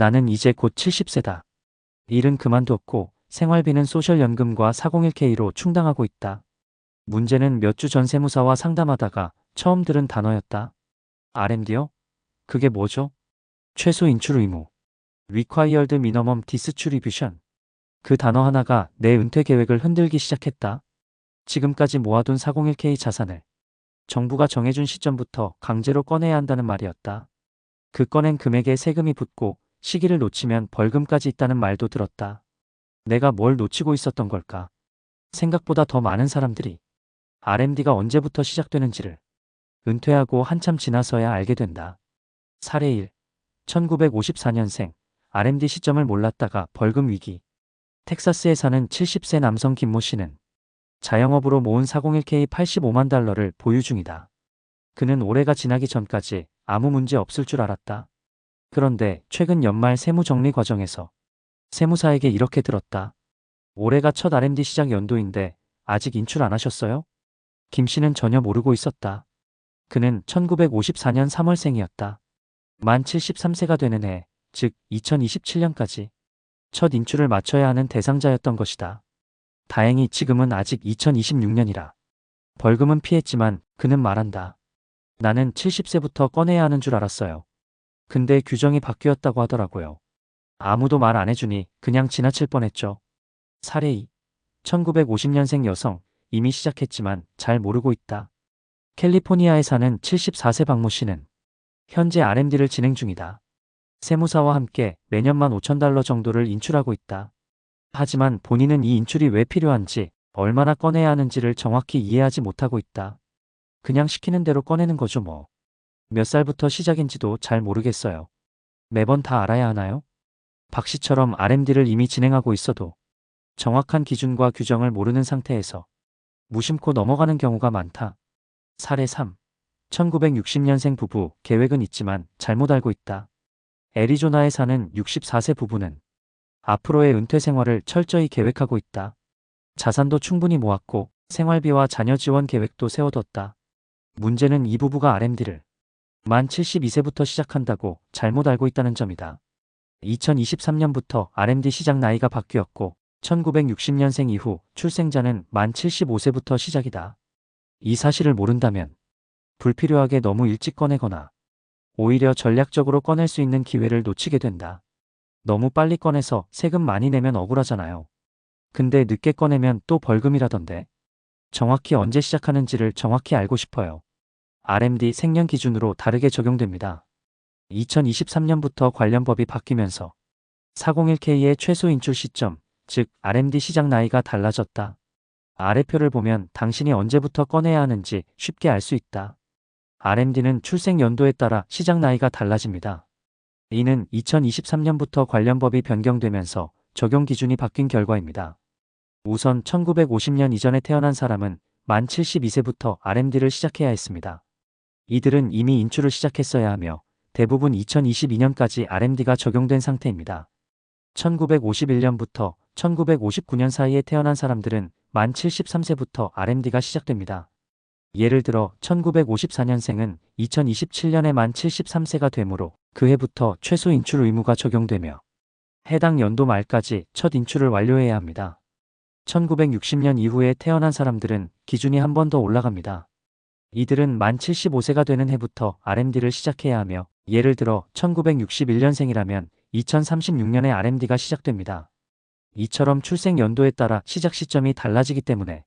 나는 이제 곧 70세다. 일은 그만두었고 생활비는 소셜연금과 401k로 충당하고 있다. 문제는 몇 주 전 세무사와 상담하다가 처음 들은 단어였다. RMD요? 그게 뭐죠? 최소 인출 의무. Required Minimum Distribution. 그 단어 하나가 내 은퇴 계획을 흔들기 시작했다. 지금까지 모아둔 401k 자산을 정부가 정해준 시점부터 강제로 꺼내야 한다는 말이었다. 그 꺼낸 금액에 세금이 붙고 시기를 놓치면 벌금까지 있다는 말도 들었다. 내가 뭘 놓치고 있었던 걸까? 생각보다 더 많은 사람들이 RMD가 언제부터 시작되는지를 은퇴하고 한참 지나서야 알게 된다. 사례 1. 1954년생 RMD 시점을 몰랐다가 벌금 위기. 텍사스에 사는 70세 남성 김모 씨는 자영업으로 모은 401k 85만 달러를 보유 중이다. 그는 올해가 지나기 전까지 아무 문제 없을 줄 알았다. 그런데 최근 연말 세무 정리 과정에서 세무사에게 이렇게 들었다. 올해가 첫 RMD 시작 연도인데 아직 인출 안 하셨어요? 김 씨는 전혀 모르고 있었다. 그는 1954년 3월생이었다. 만 73세가 되는 해, 즉 2027년까지 첫 인출을 마쳐야 하는 대상자였던 것이다. 다행히 지금은 아직 2026년이라. 벌금은 피했지만 그는 말한다. 나는 70세부터 꺼내야 하는 줄 알았어요. 근데 규정이 바뀌었다고 하더라고요. 아무도 말 안 해주니 그냥 지나칠 뻔했죠. 사례 2. 1950년생 여성, 이미 시작했지만 잘 모르고 있다. 캘리포니아에 사는 74세 박모 씨는 현재 RMD를 진행 중이다. 세무사와 함께 매년만 5천달러 정도를 인출하고 있다. 하지만 본인은 이 인출이 왜 필요한지 얼마나 꺼내야 하는지를 정확히 이해하지 못하고 있다. 그냥 시키는 대로 꺼내는 거죠 뭐. 몇 살부터 시작인지도 잘 모르겠어요. 매번 다 알아야 하나요? 박 씨처럼 RMD를 이미 진행하고 있어도 정확한 기준과 규정을 모르는 상태에서 무심코 넘어가는 경우가 많다. 사례 3. 1960년생 부부 계획은 있지만 잘못 알고 있다. 애리조나에 사는 64세 부부는 앞으로의 은퇴 생활을 철저히 계획하고 있다. 자산도 충분히 모았고 생활비와 자녀 지원 계획도 세워뒀다. 문제는 이 부부가 RMD를 만 72세부터 시작한다고 잘못 알고 있다는 점이다. 2023년부터 RMD 시작 나이가 바뀌었고 1960년생 이후 출생자는 만 75세부터 시작이다. 이 사실을 모른다면 불필요하게 너무 일찍 꺼내거나 오히려 전략적으로 꺼낼 수 있는 기회를 놓치게 된다. 너무 빨리 꺼내서 세금 많이 내면 억울하잖아요. 근데 늦게 꺼내면 또 벌금이라던데. 정확히 언제 시작하는지를 정확히 알고 싶어요. RMD 생년 기준으로 다르게 적용됩니다. 2023년부터 관련 법이 바뀌면서 401k의 최소 인출 시점, 즉 RMD 시작 나이가 달라졌다. 아래표를 보면 당신이 언제부터 꺼내야 하는지 쉽게 알 수 있다. RMD는 출생 연도에 따라 시작 나이가 달라집니다. 이는 2023년부터 관련 법이 변경되면서 적용 기준이 바뀐 결과입니다. 우선 1950년 이전에 태어난 사람은 만 72세부터 RMD를 시작해야 했습니다. 이들은 이미 인출을 시작했어야 하며 대부분 2022년까지 RMD가 적용된 상태입니다. 1951년부터 1959년 사이에 태어난 사람들은 만 73세부터 RMD가 시작됩니다. 예를 들어 1954년생은 2027년에 만 73세가 되므로 그 해부터 최소 인출 의무가 적용되며 해당 연도 말까지 첫 인출을 완료해야 합니다. 1960년 이후에 태어난 사람들은 기준이 한 번 더 올라갑니다. 이들은 만 75세가 되는 해부터 RMD를 시작해야 하며 예를 들어 1961년생이라면 2036년에 RMD가 시작됩니다. 이처럼 출생 연도에 따라 시작 시점이 달라지기 때문에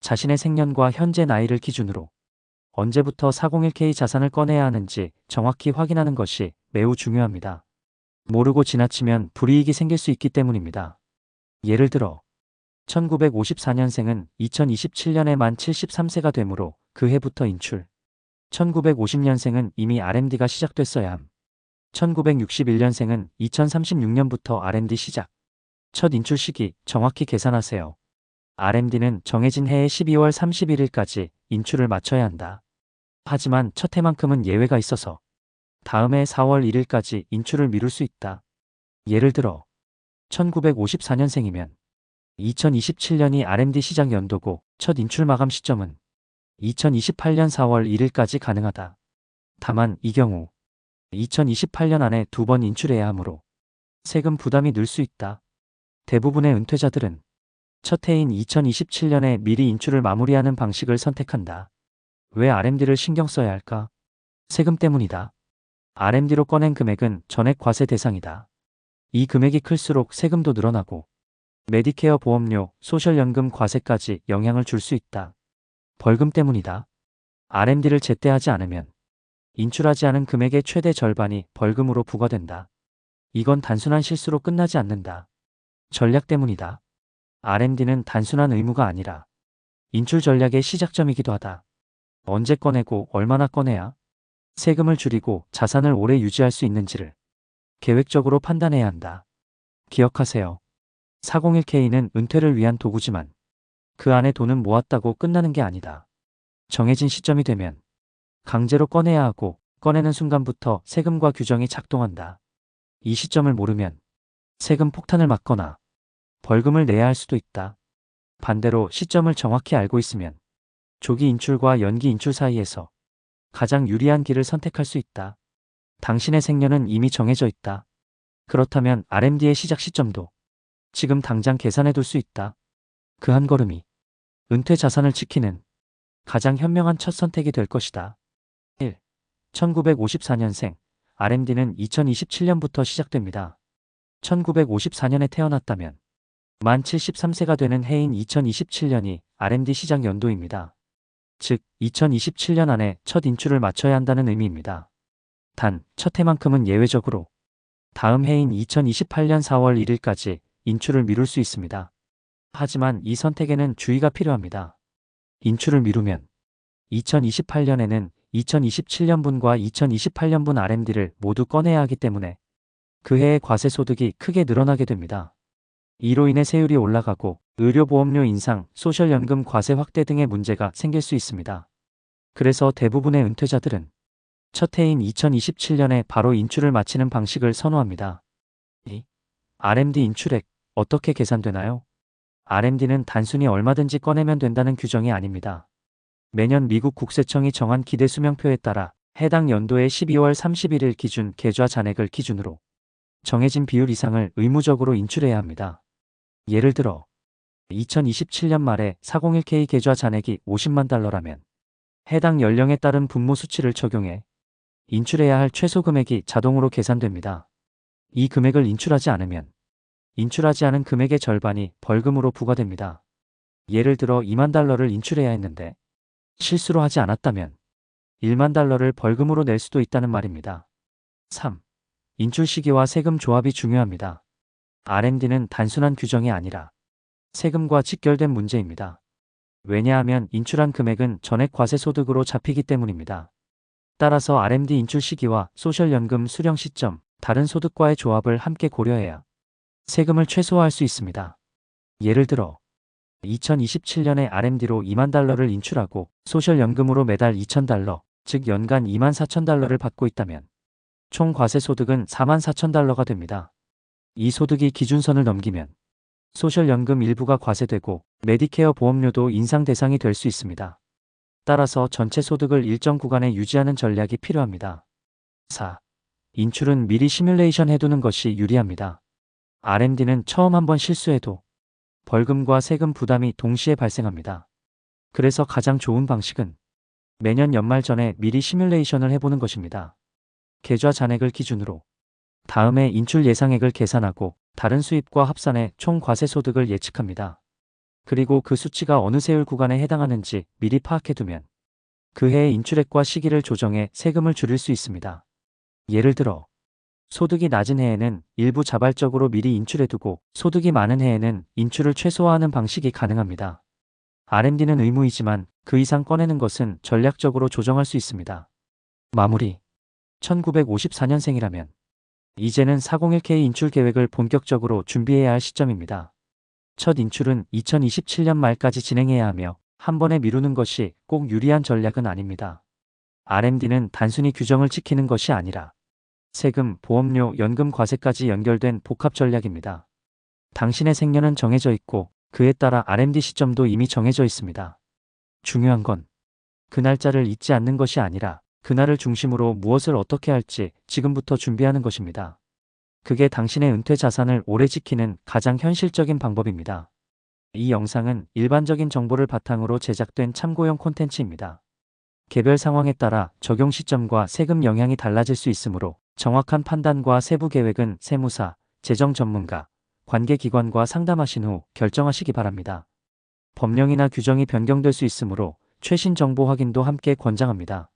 자신의 생년과 현재 나이를 기준으로 언제부터 401k 자산을 꺼내야 하는지 정확히 확인하는 것이 매우 중요합니다. 모르고 지나치면 불이익이 생길 수 있기 때문입니다. 예를 들어 1954년생은 2027년에 만 73세가 되므로 그 해부터 인출. 1950년생은 이미 RMD가 시작됐어야 함. 1961년생은 2036년부터 RMD 시작. 첫 인출 시기 정확히 계산하세요. RMD는 정해진 해의 12월 31일까지 인출을 마쳐야 한다. 하지만 첫 해만큼은 예외가 있어서 다음 해 4월 1일까지 인출을 미룰 수 있다. 예를 들어 1954년생이면 2027년이 RMD 시작 연도고 첫 인출 마감 시점은 2028년 4월 1일까지 가능하다. 다만 이 경우 2028년 안에 두 번 인출해야 하므로 세금 부담이 늘 수 있다. 대부분의 은퇴자들은 첫 해인 2027년에 미리 인출을 마무리하는 방식을 선택한다. 왜 RMD를 신경 써야 할까? 세금 때문이다. RMD로 꺼낸 금액은 전액 과세 대상이다. 이 금액이 클수록 세금도 늘어나고 메디케어 보험료, 소셜연금 과세까지 영향을 줄 수 있다. 벌금 때문이다. RMD를 제때 하지 않으면 인출하지 않은 금액의 최대 절반이 벌금으로 부과된다. 이건 단순한 실수로 끝나지 않는다. 전략 때문이다. RMD는 단순한 의무가 아니라 인출 전략의 시작점이기도 하다. 언제 꺼내고 얼마나 꺼내야 세금을 줄이고 자산을 오래 유지할 수 있는지를 계획적으로 판단해야 한다. 기억하세요. 401k는 은퇴를 위한 도구지만 그 안에 돈은 모았다고 끝나는 게 아니다. 정해진 시점이 되면 강제로 꺼내야 하고 꺼내는 순간부터 세금과 규정이 작동한다. 이 시점을 모르면 세금 폭탄을 맞거나 벌금을 내야 할 수도 있다. 반대로 시점을 정확히 알고 있으면 조기 인출과 연기 인출 사이에서 가장 유리한 길을 선택할 수 있다. 당신의 생년은 이미 정해져 있다. 그렇다면 RMD의 시작 시점도 지금 당장 계산해 둘 수 있다. 그 한 걸음이 은퇴 자산을 지키는 가장 현명한 첫 선택이 될 것이다. 1. 1954년생 RMD는 2027년부터 시작됩니다. 1954년에 태어났다면 만 73세가 되는 해인 2027년이 RMD 시작 연도입니다. 즉 2027년 안에 첫 인출을 마쳐야 한다는 의미입니다. 단, 첫 해만큼은 예외적으로 다음 해인 2028년 4월 1일까지 인출을 미룰 수 있습니다. 하지만 이 선택에는 주의가 필요합니다. 인출을 미루면 2028년에는 2027년분과 2028년분 RMD를 모두 꺼내야 하기 때문에 그 해의 과세 소득이 크게 늘어나게 됩니다. 이로 인해 세율이 올라가고 의료보험료 인상, 소셜연금 과세 확대 등의 문제가 생길 수 있습니다. 그래서 대부분의 은퇴자들은 첫 해인 2027년에 바로 인출을 마치는 방식을 선호합니다. 2. RMD 인출액 어떻게 계산되나요? RMD는 단순히 얼마든지 꺼내면 된다는 규정이 아닙니다. 매년 미국 국세청이 정한 기대 수명표에 따라 해당 연도의 12월 31일 기준 계좌 잔액을 기준으로 정해진 비율 이상을 의무적으로 인출해야 합니다. 예를 들어 2027년 말에 401k 계좌 잔액이 50만 달러라면 해당 연령에 따른 분모 수치를 적용해 인출해야 할 최소 금액이 자동으로 계산됩니다. 이 금액을 인출하지 않으면 인출하지 않은 금액의 절반이 벌금으로 부과됩니다. 예를 들어 2만 달러를 인출해야 했는데 실수로 하지 않았다면 1만 달러를 벌금으로 낼 수도 있다는 말입니다. 3. 인출 시기와 세금 조합이 중요합니다. RMD는 단순한 규정이 아니라 세금과 직결된 문제입니다. 왜냐하면 인출한 금액은 전액 과세 소득으로 잡히기 때문입니다. 따라서 RMD 인출 시기와 소셜연금 수령 시점, 다른 소득과의 조합을 함께 고려해야 세금을 최소화할 수 있습니다. 예를 들어 2027년에 RMD로 2만 달러를 인출하고 소셜연금으로 매달 2천 달러, 즉 연간 2만 4천 달러를 받고 있다면 총 과세 소득은 4만 4천 달러가 됩니다. 이 소득이 기준선을 넘기면 소셜연금 일부가 과세되고 메디케어 보험료도 인상 대상이 될 수 있습니다. 따라서 전체 소득을 일정 구간에 유지하는 전략이 필요합니다. 4. 인출은 미리 시뮬레이션 해두는 것이 유리합니다. RMD는 처음 한번 실수해도 벌금과 세금 부담이 동시에 발생합니다. 그래서 가장 좋은 방식은 매년 연말 전에 미리 시뮬레이션을 해보는 것입니다. 계좌 잔액을 기준으로 다음에 인출 예상액을 계산하고 다른 수입과 합산해 총 과세 소득을 예측합니다. 그리고 그 수치가 어느 세율 구간에 해당하는지 미리 파악해두면 그 해의 인출액과 시기를 조정해 세금을 줄일 수 있습니다. 예를 들어 소득이 낮은 해에는 일부 자발적으로 미리 인출해두고 소득이 많은 해에는 인출을 최소화하는 방식이 가능합니다. RMD는 의무이지만 그 이상 꺼내는 것은 전략적으로 조정할 수 있습니다. 마무리 1954년생이라면 이제는 401k 인출 계획을 본격적으로 준비해야 할 시점입니다. 첫 인출은 2027년 말까지 진행해야 하며 한 번에 미루는 것이 꼭 유리한 전략은 아닙니다. RMD는 단순히 규정을 지키는 것이 아니라 세금, 보험료, 연금 과세까지 연결된 복합 전략입니다. 당신의 생년은 정해져 있고 그에 따라 RMD 시점도 이미 정해져 있습니다. 중요한 건 그 날짜를 잊지 않는 것이 아니라 그날을 중심으로 무엇을 어떻게 할지 지금부터 준비하는 것입니다. 그게 당신의 은퇴 자산을 오래 지키는 가장 현실적인 방법입니다. 이 영상은 일반적인 정보를 바탕으로 제작된 참고용 콘텐츠입니다. 개별 상황에 따라 적용 시점과 세금 영향이 달라질 수 있으므로 정확한 판단과 세부 계획은 세무사, 재정 전문가, 관계기관과 상담하신 후 결정하시기 바랍니다. 법령이나 규정이 변경될 수 있으므로 최신 정보 확인도 함께 권장합니다.